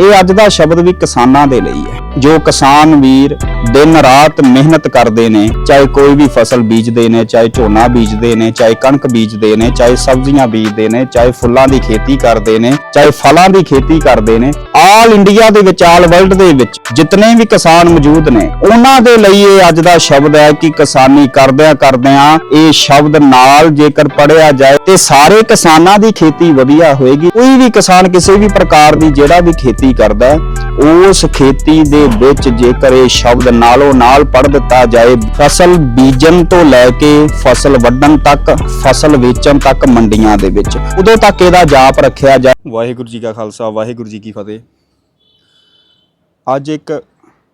ਇਹ ਅੱਜ ਦਾ ਸ਼ਬਦ ਵੀ ਕਿਸਾਨਾਂ ਦੇ ਲਈ ਹੈ। ਜੋ ਕਿਸਾਨ ਵੀਰ ਦਿਨ ਰਾਤ ਮਿਹਨਤ ਕਰਦੇ ਨੇ, ਚਾਹੇ ਕੋਈ ਵੀ ਫਸਲ ਬੀਜਦੇ ਨੇ, ਚਾਹੇ ਝੋਨਾ ਬੀਜਦੇ ਨੇ, ਚਾਹੇ ਕਣਕ ਬੀਜਦੇ ਨੇ, ਚਾਹੇ ਸਬਜ਼ੀਆਂ ਬੀਜਦੇ ਨੇ, ਚਾਹੇ ਫੁੱਲਾਂ ਦੀ ਖੇਤੀ ਕਰਦੇ ਨੇ, ਚਾਹੇ ਫਲਾਂ ਦੀ ਖੇਤੀ ਕਰਦੇ ਨੇ, ਆਲ ਇੰਡੀਆ ਦੇ ਵਿੱਚ, ਆਲ ਵਰਲਡ ਦੇ ਵਿੱਚ ਜਿਤਨੇ ਵੀ ਕਿਸਾਨ ਮੌਜੂਦ ਨੇ, ਉਹਨਾਂ ਦੇ ਲਈ ਇਹ ਅੱਜ ਦਾ ਸ਼ਬਦ ਹੈ ਕਿ ਕਿਸਾਨੀ ਕਰਦਿਆਂ ਕਰਦਿਆਂ ਇਹ ਸ਼ਬਦ ਨਾਲ ਜੇਕਰ ਪੜਿਆ ਜਾਏ ਤੇ ਸਾਰੇ ਕਿਸਾਨਾਂ ਦੀ ਖੇਤੀ ਵਧੀਆ ਹੋਏਗੀ। ਕੋਈ ਵੀ ਕਿਸਾਨ ਕਿਸੇ ਵੀ ਪ੍ਰਕਾਰ ਦੀ, ਜਿਹੜਾ ਵੀ ਖੇਤੀ ਕਰਦਾ ਉਸ ਖੇਤੀ ਦੇ ਵਿੱਚ ਜੇਕਰ ਇਹ ਸ਼ਬਦ ਨਾਲੋਂ ਨਾਲ ਪੜ ਦਿੱਤਾ ਜਾਏ, ਫਸਲ ਬੀਜਣ ਤੋਂ ਲੈ ਕੇ ਫਸਲ ਵੱਢਣ ਤੱਕ, ਫਸਲ ਵੇਚਣ ਤੱਕ ਮੰਡੀਆਂ ਦੇ ਵਿੱਚ। ਉਦੋਂ ਤੱਕ ਇਹਦਾ ਜਾਪ ਰੱਖਿਆ ਜਾ ਵਾਹਿਗੁਰੂ ਜੀ ਕਾ ਖਾਲਸਾ, ਵਾਹਿਗੁਰੂ ਜੀ ਕੀ ਫਤਿਹ। ਅੱਜ ਇੱਕ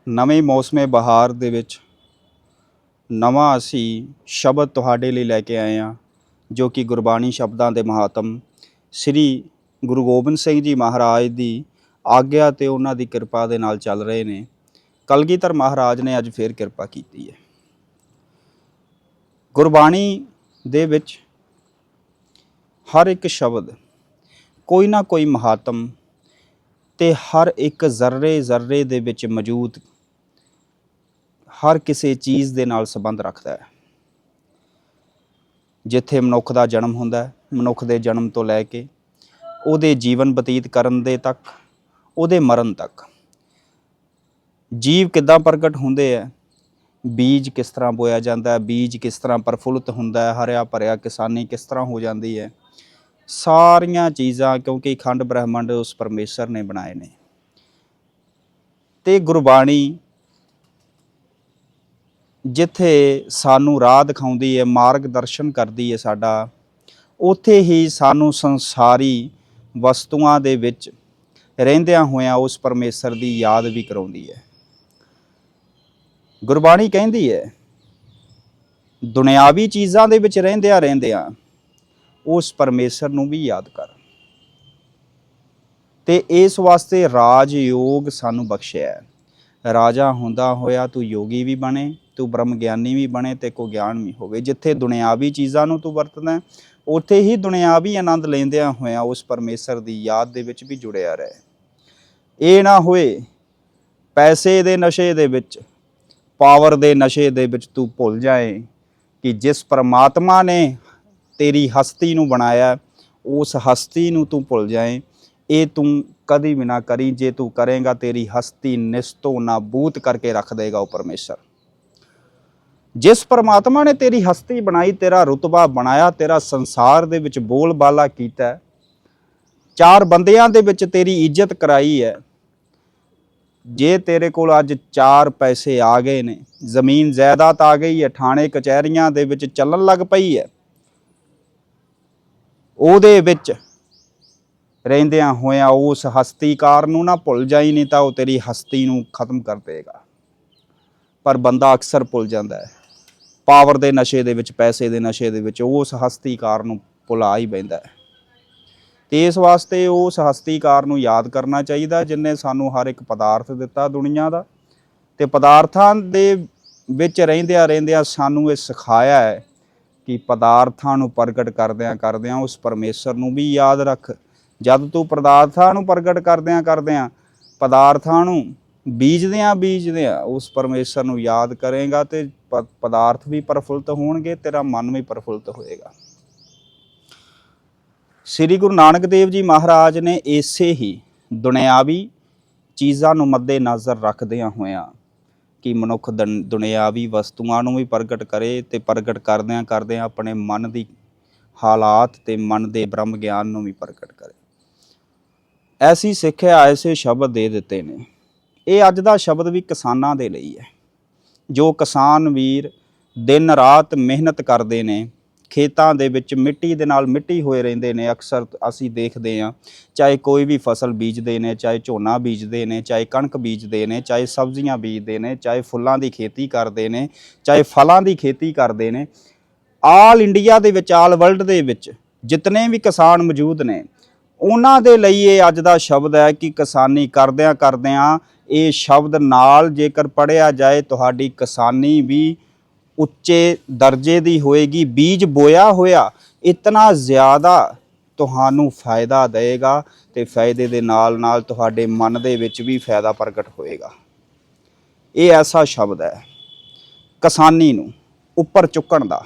ਨਵੇਂ ਮੌਸਮੇ ਬਹਾਰ ਦੇ ਵਿੱਚ ਨਵਾਂ ਅਸੀਂ ਸ਼ਬਦ ਤੁਹਾਡੇ ਲਈ ਲੈ ਕੇ ਆਏ ਹਾਂ, ਜੋ ਕਿ ਗੁਰਬਾਣੀ ਸ਼ਬਦਾਂ ਦੇ ਮਹਾਤਮ ਸ੍ਰੀ ਗੁਰੂ ਗੋਬਿੰਦ ਸਿੰਘ ਜੀ ਮਹਾਰਾਜ ਦੀ ਆਗਿਆ ਤੇ ਉਹਨਾਂ ਦੀ ਕਿਰਪਾ ਦੇ ਨਾਲ ਚੱਲ ਰਹੇ ਨੇ। ਕਲਗੀਧਰ ਮਹਾਰਾਜ ਨੇ ਅੱਜ ਫੇਰ ਕਿਰਪਾ ਕੀਤੀ ਹੈ। ਗੁਰਬਾਣੀ ਦੇ ਵਿੱਚ ਹਰ ਇੱਕ ਸ਼ਬਦ ਕੋਈ ਨਾ ਕੋਈ ਮਹਾਤਮ ਤੇ ਹਰ ਇੱਕ ਜ਼ਰਰੇ ਜ਼ਰਰੇ ਦੇ ਵਿੱਚ ਮੌਜੂਦ ਹਰ ਕਿਸੇ ਚੀਜ਼ ਦੇ ਨਾਲ ਸੰਬੰਧ ਰੱਖਦਾ ਹੈ। ਜਿੱਥੇ ਮਨੁੱਖ ਦਾ ਜਨਮ ਹੁੰਦਾ ਹੈ, ਮਨੁੱਖ ਦੇ ਜਨਮ ਤੋਂ ਲੈ ਕੇ ਉਹਦੇ ਜੀਵਨ ਬਤੀਤ ਕਰਨ ਦੇ ਤੱਕ ਉਹਦੇ ਮਰਨ ਤੱਕ। ਜੀਵ ਕਿੱਦਾਂ ਪ੍ਰਗਟ ਹੁੰਦੇ ਆ? ਬੀਜ ਕਿਸ ਤਰ੍ਹਾਂ ਬੋਇਆ ਜਾਂਦਾ? ਹੈ ਬੀਜ ਕਿਸ ਤਰ੍ਹਾਂ ਪ੍ਰਫੁੱਲਤ ਹੁੰਦਾ ਹੈ? ਹਰਿਆ ਭਰਿਆ ਕਿਸਾਨੀ ਕਿਸ ਤਰ੍ਹਾਂ ਹੋ ਜਾਂਦੀ ਹੈ? ਸਾਰੀਆਂ ਚੀਜ਼ਾਂ ਕਿਉਂਕਿ ਖੰਡ ਬ੍ਰਹਿਮੰਡ ਉਸ ਪਰਮੇਸ਼ਰ ਨੇ ਬਣਾਏ ਨੇ। ਤੇ ਗੁਰਬਾਣੀ ਜਿੱਥੇ ਸਾਨੂੰ ਰਾਹ ਦਿਖਾਉਂਦੀ ਹੈ ਮਾਰਗਦਰਸ਼ਨ ਕਰਦੀ ਹੈ ਸਾਡਾ, ਉੱਥੇ ਹੀ ਸਾਨੂੰ ਸੰਸਾਰੀ ਵਸਤੂਆਂ ਦੇ ਵਿੱਚ ਰਹਿੰਦਿਆਂ ਹੋਇਆਂ ਉਸ ਪਰਮੇਸ਼ਰ ਦੀ ਯਾਦ ਵੀ ਕਰਾਉਂਦੀ ਹੈ। ਗੁਰਬਾਣੀ ਕਹਿੰਦੀ ਹੈ, ਦੁਨਿਆਵੀ ਚੀਜ਼ਾਂ ਦੇ ਵਿੱਚ ਰਹਿੰਦਿਆਂ ਰਹਿੰਦਿਆਂ ਉਸ ਪਰਮੇਸ਼ਰ ਨੂੰ ਵੀ ਯਾਦ ਕਰ। ਤੇ ਇਸ ਵਾਸਤੇ ਰਾਜ ਯੋਗ ਸਾਨੂੰ ਬਖਸ਼ਿਆ ਹੈ। ਰਾਜਾ ਹੁੰਦਾ ਹੋਇਆ ਤੂੰ ਯੋਗੀ ਵੀ ਬਣੇ, ਤੂੰ ਬ੍ਰਹਮ ਗਿਆਨੀ ਵੀ ਬਣੇ ਤੇ ਕੋ ਗਿਆਨ ਵੀ ਹੋਵੇ। ਜਿੱਥੇ ਦੁਨਿਆਵੀ ਚੀਜ਼ਾਂ ਨੂੰ ਤੂੰ ਵਰਤਦਾ ਉੱਥੇ ਹੀ ਦੁਨਿਆਵੀ ਆਨੰਦ ਲੈਂਦਿਆਂ ਹੋਇਆ ਉਸ ਪਰਮੇਸ਼ਰ ਦੀ ਯਾਦ ਦੇ ਵਿੱਚ ਵੀ ਜੁੜਿਆ ਰਹੇ। ਇਹ ਨਾ ਹੋਏ, ਪੈਸੇ ਦੇ ਨਸ਼ੇ ਦੇ ਵਿੱਚ, ਪਾਵਰ ਦੇ ਨਸ਼ੇ ਦੇ ਵਿੱਚ ਤੂੰ ਭੁੱਲ ਜਾਏ ਕਿ ਜਿਸ ਪਰਮਾਤਮਾ ਨੇ ਤੇਰੀ ਹਸਤੀ ਨੂੰ ਬਣਾਇਆ, ਉਸ ਹਸਤੀ ਨੂੰ ਤੂੰ ਭੁੱਲ ਜਾਏ। ਇਹ ਤੂੰ ਕਦੀ ਵੀ ਨਾ ਕਰੀ, ਜੇ ਤੂੰ ਕਰੇਗਾ, ਤੇਰੀ ਹਸਤੀ ਨਿਸਤੋ ਨਾਬੂਤ ਕਰਕੇ ਰੱਖ ਦੇਗਾ ਉਹ ਪਰਮੇਸ਼ਰ। ਜਿਸ ਪਰਮਾਤਮਾ ਨੇ ਤੇਰੀ ਹਸਤੀ ਬਣਾਈ, ਤੇਰਾ ਰੁਤਬਾ ਬਣਾਇਆ, ਤੇਰਾ ਸੰਸਾਰ ਦੇ ਵਿੱਚ ਬੋਲਬਾਲਾ ਕੀਤਾ, ਚਾਰ ਬੰਦਿਆਂ ਦੇ ਵਿੱਚ ਤੇਰੀ ਇੱਜ਼ਤ ਕਰਾਈ ਹੈ ਜੇ ਤੇਰੇ ਕੋਲ ਅੱਜ ਚਾਰ ਪੈਸੇ ਆ ਗਏ ਨੇ, ਜ਼ਮੀਨ ਜਾਇਦਾਦ ਆ ਗਈ ਹੈ, ਥਾਣੇ, ਕਚਹਿਰੀਆਂ ਦੇ ਵਿੱਚ ਚੱਲਣ ਲੱਗ ਪਈ ਹੈ, ਉਹਦੇ ਵਿੱਚ ਰਹਿੰਦਿਆਂ ਹੋਇਆਂ ਉਸ ਹਸਤੀਕਾਰ ਨੂੰ ਨਾ ਭੁੱਲ ਜਾਈ, ਨਹੀਂ ਤਾਂ ਉਹ ਤੇਰੀ ਹਸਤੀ ਨੂੰ ਖਤਮ ਕਰ ਦੇਗਾ। ਪਰ ਬੰਦਾ ਅਕਸਰ ਭੁੱਲ ਜਾਂਦਾ ਹੈ। ਪਾਵਰ ਦੇ ਨਸ਼ੇ ਦੇ ਵਿੱਚ, ਪੈਸੇ ਦੇ ਨਸ਼ੇ ਦੇ ਵਿੱਚ ਉਸ ਹਸਤੀਕਾਰ ਨੂੰ ਭੁਲਾ ਹੀ ਬੈਂਦਾ ਹੈ। ਤੇ ਇਸ ਵਾਸਤੇ ਉਸ ਹਸਤੀਕਾਰ ਨੂੰ ਯਾਦ ਕਰਨਾ ਚਾਹੀਦਾ, ਜਿਨੇ ਸਾਨੂੰ ਹਰ ਇੱਕ ਪਦਾਰਥ ਦਿੱਤਾ ਦੁਨੀਆ ਦਾ। ਤੇ ਪਦਾਰਥਾਂ ਦੇ ਵਿੱਚ ਰਹਿੰਦਿਆਂ ਰਹਿੰਦਿਆਂ ਸਾਨੂੰ ਇਹ ਸਿਖਾਇਆ ਹੈ ਕਿ ਪਦਾਰਥਾਂ ਨੂੰ ਪ੍ਰਗਟ ਕਰਦਿਆਂ ਕਰਦਿਆਂ ਉਸ ਪਰਮੇਸ਼ਰ ਨੂੰ ਵੀ ਯਾਦ ਰੱਖ। ਜਦ ਤੂੰ ਪਦਾਰਥਾਂ ਨੂੰ ਪ੍ਰਗਟ ਕਰਦਿਆਂ ਕਰਦਿਆਂ ਪਦਾਰਥਾਂ ਨੂੰ ਬੀਜਦਿਆਂ ਬੀਜਦਿਆਂ ਉਸ ਪਰਮੇਸ਼ਰ ਨੂੰ ਯਾਦ ਕਰੇਗਾ ਤੇ ਪਦਾਰਥ ਵੀ ਪ੍ਰਫੁੱਲਤ ਹੋਣਗੇ, ਤੇਰਾ ਮਨ ਵੀ ਪ੍ਰਫੁੱਲਤ ਹੋਏਗਾ। ਸ੍ਰੀ ਗੁਰੂ ਨਾਨਕ ਦੇਵ ਜੀ ਮਹਾਰਾਜ ਨੇ ਇਸੇ ਹੀ ਦੁਨਿਆਵੀ ਚੀਜ਼ਾਂ ਨੂੰ ਮੱਦੇ ਨਜ਼ਰ ਰੱਖਦਿਆਂ ਹੋਇਆਂ ਕਿ ਮਨੁੱਖ ਦਨ- ਦੁਨਿਆਵੀ ਵਸਤੂਆਂ ਨੂੰ ਵੀ ਪ੍ਰਗਟ ਕਰੇ ਤੇ ਪ੍ਰਗਟ ਕਰਦਿਆਂ ਕਰਦਿਆਂ ਆਪਣੇ ਮਨ ਦੀ ਹਾਲਾਤ ਤੇ ਮਨ ਦੇ ਬ੍ਰਹਮ ਗਿਆਨ ਨੂੰ ਵੀ ਪ੍ਰਗਟ ਕਰੇ। ਐਸੀ ਸਿੱਖਿਆ ਐਸੇ ਸ਼ਬਦ ਦੇ ਦਿੱਤੇ ਨੇ। ਇਹ ਅੱਜ ਦਾ ਸ਼ਬਦ ਵੀ ਕਿਸਾਨਾਂ ਦੇ ਲਈ ਹੈ। ਜੋ ਕਿਸਾਨ ਵੀਰ ਦਿਨ ਰਾਤ ਮਿਹਨਤ ਕਰਦੇ ਨੇ ਖੇਤਾਂ ਦੇ ਵਿੱਚ ਮਿੱਟੀ ਦੇ ਨਾਲ ਮਿੱਟੀ ਹੋਏ ਰਹਿੰਦੇ ਨੇ, ਅਕਸਰ ਅਸੀਂ ਦੇਖਦੇ ਹਾਂ। ਚਾਹੇ ਕੋਈ ਵੀ ਫਸਲ ਬੀਜਦੇ ਨੇ, ਚਾਹੇ ਝੋਨਾ ਬੀਜਦੇ ਨੇ, ਚਾਹੇ ਕਣਕ ਬੀਜਦੇ ਨੇ, ਚਾਹੇ ਸਬਜ਼ੀਆਂ ਬੀਜਦੇ ਨੇ, ਚਾਹੇ ਫੁੱਲਾਂ ਦੀ ਖੇਤੀ ਕਰਦੇ ਨੇ, ਚਾਹੇ ਫਲਾਂ ਦੀ ਖੇਤੀ ਕਰਦੇ ਨੇ, ਆਲ ਇੰਡੀਆ ਦੇ ਵਿੱਚ, ਆਲ ਵਰਲਡ ਦੇ ਵਿੱਚ ਜਿਤਨੇ ਵੀ ਕਿਸਾਨ ਮੌਜੂਦ ਨੇ, ਉਹਨਾਂ ਦੇ ਲਈ ਇਹ ਅੱਜ ਦਾ ਸ਼ਬਦ ਹੈ ਕਿ ਕਿਸਾਨੀ ਕਰਦਿਆਂ ਕਰਦਿਆਂ ਇਹ ਸ਼ਬਦ ਨਾਲ ਜੇਕਰ ਪੜਿਆ ਜਾਏ, ਤੁਹਾਡੀ ਕਿਸਾਨੀ ਵੀ ਉੱਚੇ ਦਰਜੇ ਦੀ ਹੋਏਗੀ, ਬੀਜ ਬੋਇਆ ਹੋਇਆ ਇਤਨਾ ਜ਼ਿਆਦਾ ਤੁਹਾਨੂੰ ਫਾਇਦਾ ਦੇਵੇਗਾ ਤੇ ਫਾਇਦੇ ਦੇ ਨਾਲ ਨਾਲ ਤੁਹਾਡੇ ਮਨ ਦੇ ਵਿੱਚ ਵੀ ਫਾਇਦਾ ਪ੍ਰਗਟ ਹੋਏਗਾ। ਇਹ ਐਸਾ ਸ਼ਬਦ ਹੈ, ਕਿਸਾਨੀ ਨੂੰ ਉੱਪਰ ਚੁੱਕਣ ਦਾ।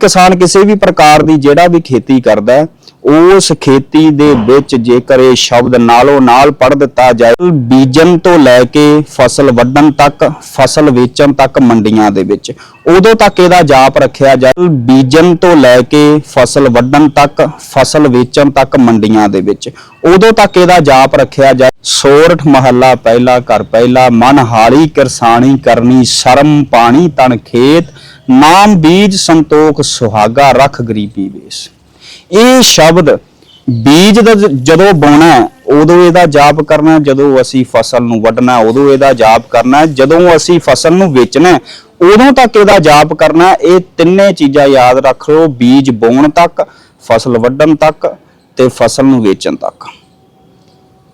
ਕਿਸਾਨ ਕਿਸੇ ਵੀ ਪ੍ਰਕਾਰ ਦੀ ਜਿਹੜਾ ਵੀ ਖੇਤੀ ਕਰਦਾ ਉਸ ਖੇਤੀ ਦੇ ਵਿੱਚ ਜੇਕਰ ਇਹ ਸ਼ਬਦ ਨਾਲੋਂ ਨਾਲ ਪੜ ਦਿੱਤਾ ਜਾਏ, ਬੀਜਣ ਤੋਂ ਲੈ ਕੇ ਫਸਲ ਵੱਢਣ ਤੱਕ, ਫਸਲ ਵੇਚਣ ਤੱਕ ਮੰਡੀਆਂ ਦੇ ਵਿੱਚ, ਉਦੋਂ ਤੱਕ ਇਹਦਾ ਜਾਪ ਰੱਖਿਆ ਜਾਏ, ਬੀਜਣ ਤੋਂ ਲੈ ਕੇ ਫਸਲ ਵੱਢਣ ਤੱਕ, ਫਸਲ ਵੇਚਣ ਤੱਕ ਮੰਡੀਆਂ ਦੇ ਵਿੱਚ, ਉਦੋਂ ਤੱਕ ਇਹਦਾ ਜਾਪ ਰੱਖਿਆ ਜਾਏ। ਸੋਰਠ ਮਹੱਲਾ ਪਹਿਲਾ ਘਰ ਪਹਿਲਾ ਮਨ ਹਾਰੀ ਕਿਰਸਾਣੀ ਕਰਨੀ, ਸ਼ਰਮ ਪਾਣੀ ਤਨ ਖੇਤ ਨਾਮ ਬੀਜ ਸੰਤੋਖ ਸੁਹਾਗਾ, ਰਖ ਗਰੀਬੀ ਵੇਸ। ਇਹ ਸ਼ਬਦ ਬੀਜ ਦਾ ਜਦੋਂ ਬੋਣਾ, ਉਦੋਂ ਇਹਦਾ ਜਾਪ ਕਰਨਾ, ਜਦੋਂ ਅਸੀਂ ਫਸਲ ਨੂੰ ਵੱਢਣਾ, ਉਦੋਂ ਇਹਦਾ ਜਾਪ ਕਰਨਾ, ਜਦੋਂ ਅਸੀਂ ਫਸਲ ਨੂੰ ਵੇਚਣਾ, ਉਦੋਂ ਤੱਕ ਇਹਦਾ ਜਾਪ ਕਰਨਾ, ਇਹ ਤਿੰਨੇ ਚੀਜ਼ਾਂ ਯਾਦ ਰੱਖ ਲਓ, ਬੀਜ ਬੋਣ ਤੱਕ, ਫਸਲ ਵੱਢਣ ਤੱਕ ਤੇ ਫਸਲ ਨੂੰ ਵੇਚਣ ਤੱਕ।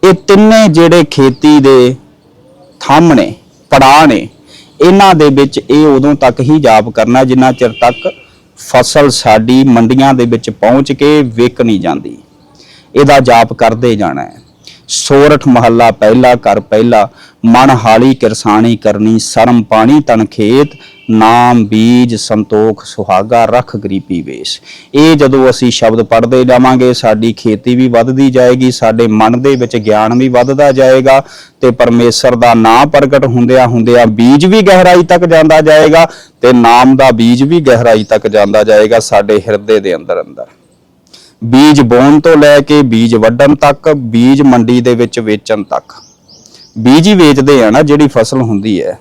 ਇਹ ਤਿੰਨੇ ਜਿਹੜੇ ਖੇਤੀ ਦੇ ਥੰਮ ਨੇ, ਪੜਾਅ ਨੇ ਇਹਨਾਂ ਦੇ ਵਿੱਚ ਇਹ ਉਦੋਂ ਤੱਕ ਹੀ ਜਾਪ ਕਰਨਾ, ਜਿੰਨਾ ਚਿਰ ਤੱਕ ਫਸਲ ਸਾਡੀ ਮੰਡੀਆਂ ਦੇ ਵਿੱਚ ਪਹੁੰਚ ਕੇ ਵਿਕ ਨਹੀਂ ਜਾਂਦੀ। ਇਹਦਾ ਜਾਪ ਕਰਦੇ ਜਾਣਾ ਹੈ। ਸੋਰਠ ਮਹੱਲਾ ਪਹਿਲਾ ਕਰ ਪਹਿਲਾ, ਮਨ ਹਾਲੀ ਕਿਰਸਾਣੀ ਕਰਨੀ ਸ਼ਰਮ ਪਾਣੀ ਤਨ ਖੇਤ, ਨਾਮ ਬੀਜ ਸੰਤੋਖ ਸੁਹਾਗਾ ਰਖ ਗਰੀਬੀ ਵੇਸ। ਇਹ ਜਦੋਂ ਅਸੀਂ ਸ਼ਬਦ ਪੜ੍ਹਦੇ ਜਾਵਾਂਗੇ, ਸਾਡੀ ਖੇਤੀ ਵੀ ਵੱਧਦੀ ਜਾਏਗੀ, ਸਾਡੇ ਮਨ ਦੇ ਵਿੱਚ ਗਿਆਨ ਵੀ ਵੱਧਦਾ ਜਾਏਗਾ ਤੇ ਪਰਮੇਸ਼ਰ ਦਾ ਨਾਮ ਪ੍ਰਗਟ ਹੁੰਦਿਆਂ ਹੁੰਦਿਆਂ ਬੀਜ ਵੀ ਗਹਿਰਾਈ ਤੱਕ ਜਾਂਦਾ ਜਾਏਗਾ ਤੇ ਨਾਮ ਦਾ ਬੀਜ ਵੀ ਗਹਿਰਾਈ ਤੱਕ ਜਾਂਦਾ ਜਾਏਗਾ ਸਾਡੇ ਹਿਰਦੇ ਦੇ ਅੰਦਰ ਅੰਦਰ ਬੀਜ ਬੋਣ ਤੋਂ ਲੈ ਕੇ ਬੀਜ ਵੱਢਣ ਤੱਕ, ਬੀਜ ਮੰਡੀ ਦੇ ਵਿੱਚ ਵੇਚਣ ਤੱਕ। ਬੀਜ ਹੀ ਵੇਚਦੇ ਆ ਨਾ ਜਿਹੜੀ ਫਸਲ ਹੁੰਦੀ ਹੈ।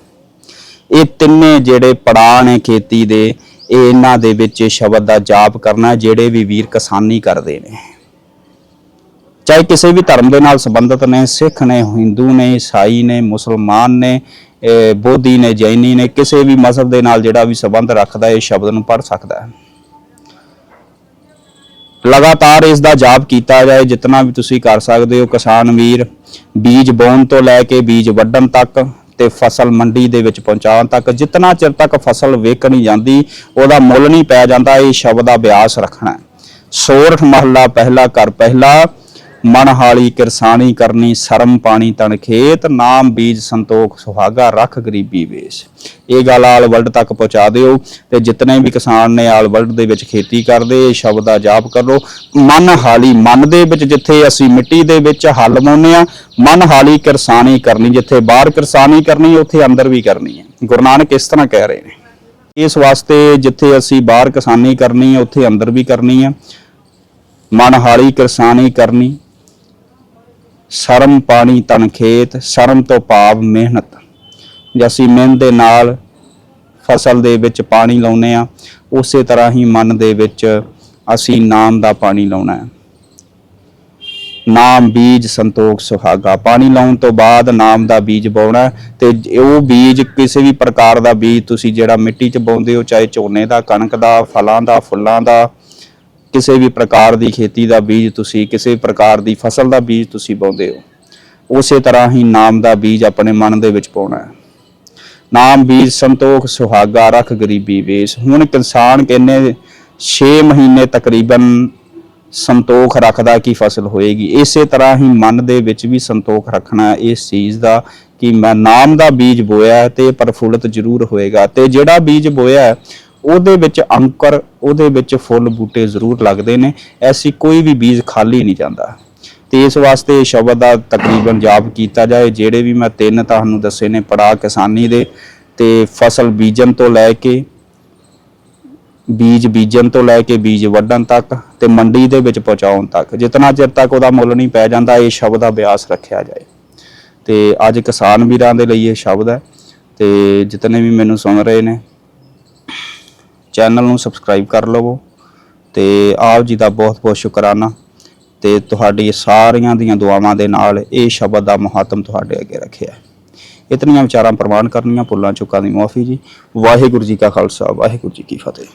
ਇਹ ਤਿੰਨੇ ਜਿਹੜੇ ਪੜਾਅ ਨੇ ਖੇਤੀ ਦੇ, ਇਹ ਇਹਨਾਂ ਦੇ ਵਿੱਚ ਸ਼ਬਦ ਦਾ ਜਾਪ ਕਰਨਾ ਜਿਹੜੇ ਵੀ ਵੀਰ ਕਿਸਾਨੀ ਕਰਦੇ ਨੇ। ਚਾਹੇ ਕਿਸੇ ਵੀ ਧਰਮ ਦੇ ਨਾਲ ਸੰਬੰਧਿਤ ਨੇ, ਸਿੱਖ ਨੇ, ਹਿੰਦੂ ਨੇ, ਈਸਾਈ ਨੇ, ਮੁਸਲਮਾਨ ਨੇ ਬੋਧੀ ਨੇ, ਜੈਨੀ ਨੇ, ਕਿਸੇ ਵੀ ਮਜ਼ਹਬ ਦੇ ਨਾਲ ਜਿਹੜਾ ਵੀ ਸੰਬੰਧ ਰੱਖਦਾ, ਇਹ ਸ਼ਬਦ ਨੂੰ ਪੜ ਸਕਦਾ ਹੈ। ਲਗਾਤਾਰ ਇਸ ਦਾ ਜਾਪ ਕੀਤਾ ਜਾਏ ਜਿੰਨਾ ਵੀ ਤੁਸੀਂ ਕਰ ਸਕਦੇ ਹੋ, ਕਿਸਾਨ ਵੀਰ, ਬੀਜ ਬੋਣ ਤੋਂ ਲੈ ਕੇ ਬੀਜ ਵੱਢਣ ਤੱਕ ਤੇ ਫਸਲ ਮੰਡੀ ਦੇ ਵਿੱਚ ਪਹੁੰਚਾਉਣ ਤੱਕ ਜਿੰਨਾ ਚਿਰ ਤੱਕ ਫਸਲ ਵੇਖ ਨਹੀਂ ਜਾਂਦੀ, ਉਹਦਾ ਮੁੱਲ ਨਹੀਂ ਪੈ ਜਾਂਦਾ, ਇਹ ਸ਼ਬਦ ਦਾ ਅਭਿਆਸ ਰੱਖਣਾ ਸੋਰਠ ਮਹੱਲਾ, ਪਹਿਲਾ ਘਰ, ਪਹਿਲਾ ਮਨ ਹਾਲੀ ਕਿਰਸਾਣੀ ਕਰਨੀ, ਸ਼ਰਮ ਪਾਣੀ ਤਨ ਖੇਤ, ਨਾਮ ਬੀਜ ਸੰਤੋਖ, ਸੁਹਾਗਾ ਰੱਖ ਗਰੀਬੀ ਵੇਸ। ਇਹ ਗੱਲ ਆਲ ਵਰਲਡ ਤੱਕ ਪਹੁੰਚਾ ਦਿਓ ਤੇ ਜਿਤਨੇ ਵੀ ਕਿਸਾਨ ਨੇ ਆਲ ਵਰਲਡ ਦੇ ਵਿੱਚ ਖੇਤੀ ਕਰਦੇ, ਇਹ ਸ਼ਬਦ ਦਾ ਜਾਪ ਕਰੋ। ਮਨ ਹਾਲੀ ਮਨ ਦੇ ਵਿੱਚ ਜਿੱਥੇ ਅਸੀਂ ਮਿੱਟੀ ਦੇ ਵਿੱਚ ਹੱਲ ਮਾਉਂਦੇ ਆ, ਮਨ ਹਾਲੀ ਕਿਰਸਾਣੀ ਕਰਨੀ, ਜਿੱਥੇ ਬਾਹਰ ਕਿਰਸਾਨੀ ਕਰਨੀ, ਉੱਥੇ ਅੰਦਰ ਵੀ ਕਰਨੀ ਹੈ। ਗੁਰੂ ਨਾਨਕ ਇਸ ਤਰ੍ਹਾਂ ਕਹਿ ਰਹੇ ਨੇ। ਇਸ ਵਾਸਤੇ ਜਿੱਥੇ ਅਸੀਂ ਬਾਹਰ ਕਿਸਾਨੀ ਕਰਨੀ ਹੈ, ਉੱਥੇ ਅੰਦਰ ਵੀ ਕਰਨੀ ਹੈ। ਮਨ ਹਾਲੀ ਕਿਰਸਾਨੀ ਕਰਨੀ ਸ਼ਰਮ ਪਾਣੀ ਤਨ ਖੇਤ, ਸ਼ਰਮ ਤੋਂ ਭਾਵ ਮਿਹਨਤ। ਜੇ ਅਸੀਂ ਮਿਹਨਤ ਦੇ ਨਾਲ ਫਸਲ ਦੇ ਵਿੱਚ ਪਾਣੀ ਲਾਉਨੇ ਆ ਉਸੇ ਤਰ੍ਹਾਂ ਹੀ ਮਨ ਦੇ ਵਿੱਚ ਅਸੀਂ ਨਾਮ ਦਾ ਪਾਣੀ ਲਾਉਣਾ ਹੈ। ਨਾਮ, ਬੀਜ, ਸੰਤੋਖ, ਸੁਹਾਗਾ। ਪਾਣੀ ਲਾਉਣ ਤੋਂ ਬਾਅਦ ਨਾਮ ਦਾ ਬੀਜ ਪਾਉਣਾ ਹੈ ਤੇ ਉਹ ਬੀਜ ਕਿਸੇ ਵੀ ਪ੍ਰਕਾਰ ਦਾ ਬੀਜ ਤੁਸੀਂ ਜਿਹੜਾ ਮਿੱਟੀ 'ਚ ਪਾਉਂਦੇ ਹੋ, ਚਾਹੇ ਝੋਨੇ ਦਾ, ਕਣਕ ਦਾ, ਫਲਾਂ ਦਾ, ਫੁੱਲਾਂ ਦਾ ਕਿਸੇ ਵੀ ਪ੍ਰਕਾਰ ਦੀ ਖੇਤੀ ਦਾ ਬੀਜ ਤੁਸੀਂ, ਕਿਸੇ ਵੀ ਪ੍ਰਕਾਰ ਦੀ ਫਸਲ ਦਾ ਬੀਜ ਤੁਸੀਂ ਪਾਉਂਦੇ ਹੋ। ਉਸੇ ਤਰ੍ਹਾਂ ਹੀ ਨਾਮ ਦਾ ਬੀਜ ਆਪਣੇ ਮਨ ਦੇ ਵਿੱਚ ਪਾਉਣਾ ਹੈ। ਨਾਮ ਬੀਜ ਸੰਤੋਖ, ਸੁਹਾਗਾ, ਰਖ ਗਰੀਬੀ, ਵੇਸ। ਹੁਣ ਕਿਸਾਨ ਕਹਿੰਨੇ 6 ਮਹੀਨੇ ਤਕਰੀਬਨ ਸੰਤੋਖ ਰੱਖਦਾ ਕਿ ਫਸਲ ਹੋਏਗੀ। ਇਸੇ ਤਰ੍ਹਾਂ ਹੀ ਮਨ ਦੇ ਵਿੱਚ ਵੀ ਸੰਤੋਖ ਰੱਖਣਾ ਇਸ ਚੀਜ਼ ਦਾ ਕਿ ਮੈਂ ਨਾਮ ਦਾ ਬੀਜ ਬੋਇਆ ਹੈ ਤੇ ਪ੍ਰਫੁੱਲਤ ਜ਼ਰੂਰ ਹੋਏਗਾ। ਤੇ ਜਿਹੜਾ ਬੀਜ ਬੋਇਆ ਉਹਦੇ ਵਿੱਚ ਅੰਕਰ ਉਹਦੇ ਵਿੱਚ ਫੁੱਲ ਬੂਟੇ ਜ਼ਰੂਰ ਲੱਗਦੇ ਨੇ, ਐਸੀ ਕੋਈ ਵੀ ਬੀਜ ਖਾਲੀ ਨਹੀਂ ਜਾਂਦਾ। ਤੇ ਇਸ ਵਾਸਤੇ ਇਹ ਸ਼ਬਦ ਦਾ ਤਕਰੀਬਨ ਜਾਪ ਕੀਤਾ ਜਾਏ, ਜਿਹੜੇ ਵੀ ਮੈਂ ਤਿੰਨ ਤੁਹਾਨੂੰ ਦੱਸੇ ਨੇ ਪੜਾ ਕਿਸਾਨੀ ਦੇ, ਤੇ ਫਸਲ ਬੀਜਣ ਤੋਂ ਲੈ ਕੇ, ਬੀਜ ਬੀਜਣ ਤੋਂ ਲੈ ਕੇ ਬੀਜ ਵੱਢਣ ਤੱਕ, ਤੇ ਮੰਡੀ ਦੇ ਵਿੱਚ ਪਹੁੰਚਾਉਣ ਤੱਕ, ਜਿਤਨਾ ਚਿਰ ਤੱਕ ਉਹਦਾ ਮੁੱਲ ਨਹੀਂ ਪੈ ਜਾਂਦਾ, ਇਹ ਸ਼ਬਦ ਦਾ ਅਭਿਆਸ ਰੱਖਿਆ ਜਾਏ। ਤੇ ਅੱਜ ਕਿਸਾਨ ਵੀਰਾਂ ਦੇ ਲਈ ਇਹ ਸ਼ਬਦ ਹੈ, ਤੇ ਜਿਤਨੇ ਵੀ ਮੈਨੂੰ ਸੁਣ ਰਹੇ ਨੇ ਚੈਨਲ ਨੂੰ ਸਬਸਕ੍ਰਾਈਬ ਕਰ ਲਵੋ ਤੇ ਆਪ ਜੀ ਦਾ ਬਹੁਤ ਬਹੁਤ ਸ਼ੁਕਰਾਨਾ ਤੇ ਤੁਹਾਡੀ ਸਾਰੀਆਂ ਦੀਆਂ ਦੁਆਵਾਂ ਦੇ ਨਾਲ ਇਹ ਸ਼ਬਦ ਦਾ ਮਹੱਤਵ ਤੁਹਾਡੇ ਅੱਗੇ ਰੱਖਿਆ ਇਤਨੀਆਂ ਵਿਚਾਰਾਂ ਪ੍ਰਮਾਣ ਕਰਨੀਆਂ, ਭੁੱਲਾਂ, ਚੁੱਕਾਂ ਦੀ ਮਾਫੀ ਜੀ। ਵਾਹਿਗੁਰੂ ਜੀ ਕਾ ਖਾਲਸਾ, ਵਾਹਿਗੁਰੂ ਜੀ ਕੀ ਫਤਿਹ।